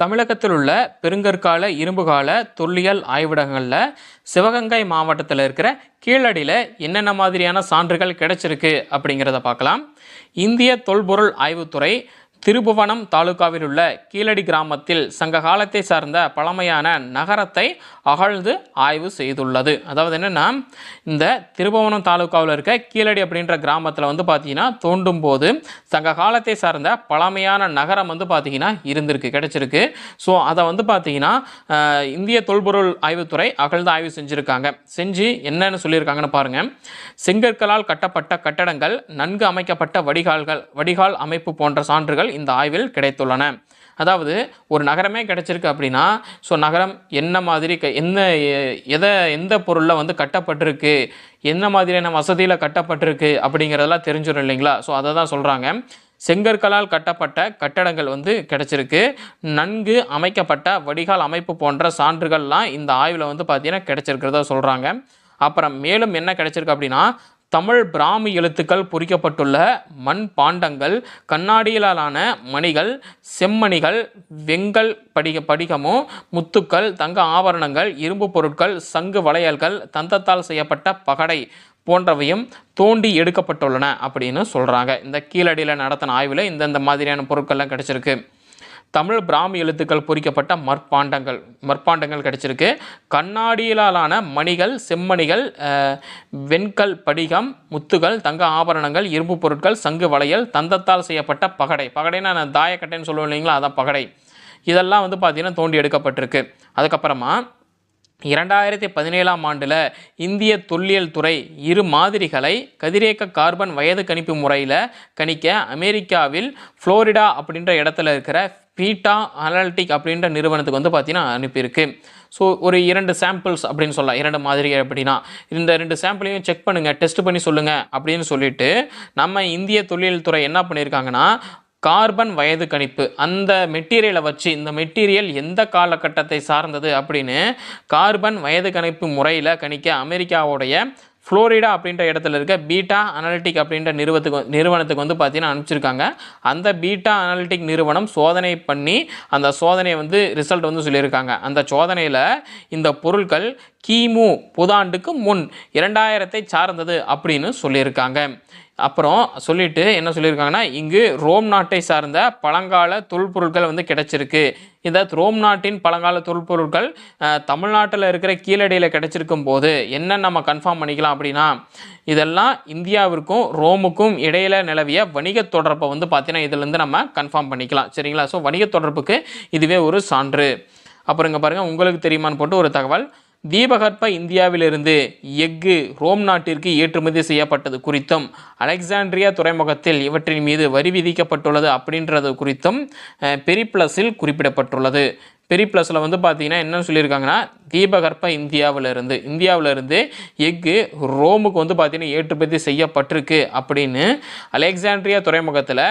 தமிழகத்தில் உள்ள பெருங்கற்கால இரும்புகால தொல்லியல் ஆய்விடங்களில் சிவகங்கை மாவட்டத்தில் இருக்கிற கீழடியில் என்னென்ன மாதிரியான சான்றுகள் கிடைச்சிருக்கு அப்படிங்கிறத பார்க்கலாம். இந்திய தொல்பொருள் ஆய்வுத்துறை திருபுவனம் தாலுகாவில் உள்ள கீழடி கிராமத்தில் சங்க காலத்தை சார்ந்த பழமையான நகரத்தை அகழ்ந்து ஆய்வு செய்துள்ளது. அதாவது என்னென்னா இந்த திருபுவனம் தாலுகாவில் இருக்க கீழடி அப்படின்ற கிராமத்தில் வந்து பார்த்தீங்கன்னா தோண்டும் போது சங்க காலத்தை சார்ந்த பழமையான நகரம் வந்து பார்த்தீங்கன்னா இருந்திருக்கு கிடைச்சிருக்கு. ஸோ அதை வந்து பார்த்தீங்கன்னா இந்திய தொல்பொருள் ஆய்வுத்துறை அகழ்ந்து ஆய்வு செஞ்சுருக்காங்க. செஞ்சு என்னன்னு சொல்லியிருக்காங்கன்னு பாருங்கள் செங்கற்களால் கட்டப்பட்ட கட்டடங்கள் நன்கு அமைக்கப்பட்ட வடிகால்கள் வடிகால் அமைப்பு போன்ற சான்றுகள் இந்த ஆய்வில் கிடைத்துள்ளன. அதாவது ஒரு நகரமே கிடச்சிருக்கு அப்படின்னா ஸோ நகரம் என்ன மாதிரி க என்ன எதை எந்த பொருளில் வந்து கட்டப்பட்டிருக்கு என்ன மாதிரியான வசதியில் கட்டப்பட்டிருக்கு அப்படிங்கிறதெல்லாம் தெரிஞ்சிடும் இல்லைங்களா? ஸோ அதை தான் சொல்கிறாங்க செங்கற்களால் கட்டப்பட்ட கட்டடங்கள் வந்து கிடைச்சிருக்கு. நன்கு அமைக்கப்பட்ட வடிகால் அமைப்பு போன்ற சான்றுகள்லாம் இந்த ஆய்வில் வந்து பார்த்திங்கன்னா கிடச்சிருக்கிறதா சொல்கிறாங்க அப்புறம் மேலும் என்ன கிடச்சிருக்கு அப்படின்னா தமிழ் பிராமி எழுத்துக்கள் பொறிக்கப்பட்டுள்ள மண் பாண்டங்கள் கண்ணாடியிலான மணிகள் செம்மணிகள் வெங்கல் படிக படிகமும் முத்துக்கள் தங்க ஆபரணங்கள் இரும்பு பொருட்கள் சங்கு வளையல்கள் தந்தத்தால் செய்யப்பட்ட பகடை போன்றவையும் தோண்டி எடுக்கப்பட்டுள்ளன அப்படின்னு சொல்கிறாங்க இந்த கீழடியில் நடத்தின ஆய்வில் இந்தந்த மாதிரியான பொருட்கள்லாம் கிடச்சிருக்கு. தமிழ் பிராமி எழுத்துக்கள் பொறிக்கப்பட்ட மற்பாண்டங்கள் மற்பாண்டங்கள் கிடச்சிருக்கு. கண்ணாடியிலான மணிகள் செம்மணிகள் வெண்கல் படிகம் முத்துகள் தங்க ஆபரணங்கள் இரும்பு பொருட்கள் சங்கு வளையல் தந்தத்தால் செய்யப்பட்ட பகடை. பகடைன்னா நான் தாயக்கட்டைன்னு சொல்லுவோம் இல்லைங்களா? அதான் பகடை. இதெல்லாம் வந்து பார்த்திங்கன்னா தோண்டி எடுக்கப்பட்டிருக்கு. அதுக்கப்புறமா இரண்டாயிரத்தி பதினேழாம் ஆண்டில் இந்திய தொல்லியல் துறை இரு மாதிரிகளை கதிரேக்க கார்பன் வயது கணிப்பு முறையில் கணிக்க அமெரிக்காவில் ஃப்ளோரிடா அப்படின்ற இடத்துல இருக்கிற பீட்டா அனலிட்டிக் அப்படின்ற நிறுவனத்துக்கு வந்து பார்த்திங்கன்னா அனுப்பியிருக்கு. ஸோ ஒரு இரண்டு சாம்பிள்ஸ் அப்படின்னு சொல்லலாம். இரண்டு மாதிரி அப்படின்னா. இந்த ரெண்டு சாம்பிளையும் செக் பண்ணுங்கள் டெஸ்ட் பண்ணி சொல்லுங்கள் அப்படின்னு சொல்லிட்டு நம்ம இந்திய தொல்லியல் துறை என்ன பண்ணியிருக்காங்கன்னா கார்பன் வயது கணிப்பு. அந்த மெட்டீரியலை வச்சு இந்த மெட்டீரியல் எந்த காலகட்டத்தை சார்ந்தது அப்படின்னு கார்பன் வயது கணிப்பு முறையில் கணிக்க அமெரிக்காவுடைய ஃப்ளோரிடா அப்படின்ற இடத்துல இருக்க பீட்டா அனலிட்டிக் அப்படின்ற நிறுவனத்துக்கு நிறுவனத்துக்கு வந்து பார்த்தீங்கன்னா அனுப்பிச்சிருக்காங்க. அந்த பீட்டா அனலிட்டிக் நிறுவனம் சோதனை பண்ணி அந்த சோதனையை வந்து ரிசல்ட் வந்து சொல்லியிருக்காங்க. அந்த சோதனையில் இந்த பொருட்கள் கிமு புதாண்டுக்கு முன் இரண்டாயிரத்தை சார்ந்தது அப்படின்னு சொல்லியிருக்காங்க. அப்புறம் சொல்லிட்டு என்ன சொல்லியிருக்காங்கன்னா இங்கு ரோம் நாட்டை சார்ந்த பழங்கால தொல்பொருட்கள் வந்து கிடைச்சிருக்கு. இந்த ரோம் நாட்டின் பழங்கால தொல்பொருட்கள் தமிழ்நாட்டில் இருக்கிற கீழடியில் கிடைச்சிருக்கும் போது என்ன நம்ம கன்ஃபார்ம் பண்ணிக்கலாம் அப்படின்னா இதெல்லாம் இந்தியாவிற்கும் ரோமுக்கும் இடையில நிலவிய வணிக தொடர்பை வந்து பார்த்தீங்கன்னா இதுலேருந்து நம்ம கன்ஃபார்ம் பண்ணிக்கலாம். சரிங்களா? ஸோ வணிக தொடர்புக்கு இதுவே ஒரு சான்று. அப்புறம் இங்கே பாருங்கள் உங்களுக்கு தெரியுமான்னு போட்டு ஒரு தகவல். தீபகற்ப இந்தியாவிலிருந்து எஃகு ரோம் நாட்டிற்கு ஏற்றுமதி செய்யப்பட்டது குறித்தும் அலெக்சாண்ட்ரியா துறைமுகத்தில் இவற்றின் மீது வரி விதிக்கப்பட்டுள்ளது அப்படின்றது குறித்தும் பெரிப்ளஸில் குறிப்பிடப்பட்டுள்ளது. பெரிப்ளஸில் வந்து பார்த்தீங்கன்னா என்ன சொல்லியிருக்காங்கன்னா தீபகற்ப இந்தியாவிலிருந்து இந்தியாவிலிருந்து எஃகு ரோமுக்கு வந்து பார்த்திங்கன்னா ஏற்றுமதி செய்யப்பட்டிருக்கு அப்படின்னு அலெக்சாண்ட்ரியா துறைமுகத்தில்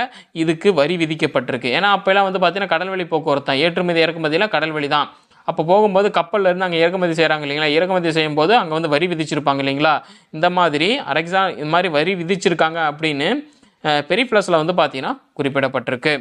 இதுக்கு வரி விதிக்கப்பட்டிருக்கு. ஏன்னா அப்போல்லாம் வந்து பார்த்தீங்கன்னா கடல்வழி போக்குவரத்து தான். ஏற்றுமதி இறக்குமதியில் கடல்வழி தான். அப்போ போகும்போது கப்பல்லேருந்து அங்கே இறக்குமதி செய்கிறாங்க இல்லைங்களா? இறக்குமதி செய்யும்போது அங்கே வந்து வரி விதிச்சிருப்பாங்க இல்லைங்களா? இந்த மாதிரி அரெக்ஸா இந்த மாதிரி வரி விதிச்சிருக்காங்க அப்படின்னு பெரிப்ளஸில் வந்து பார்த்தீங்கன்னா குறிப்பிடப்பட்டிருக்கு.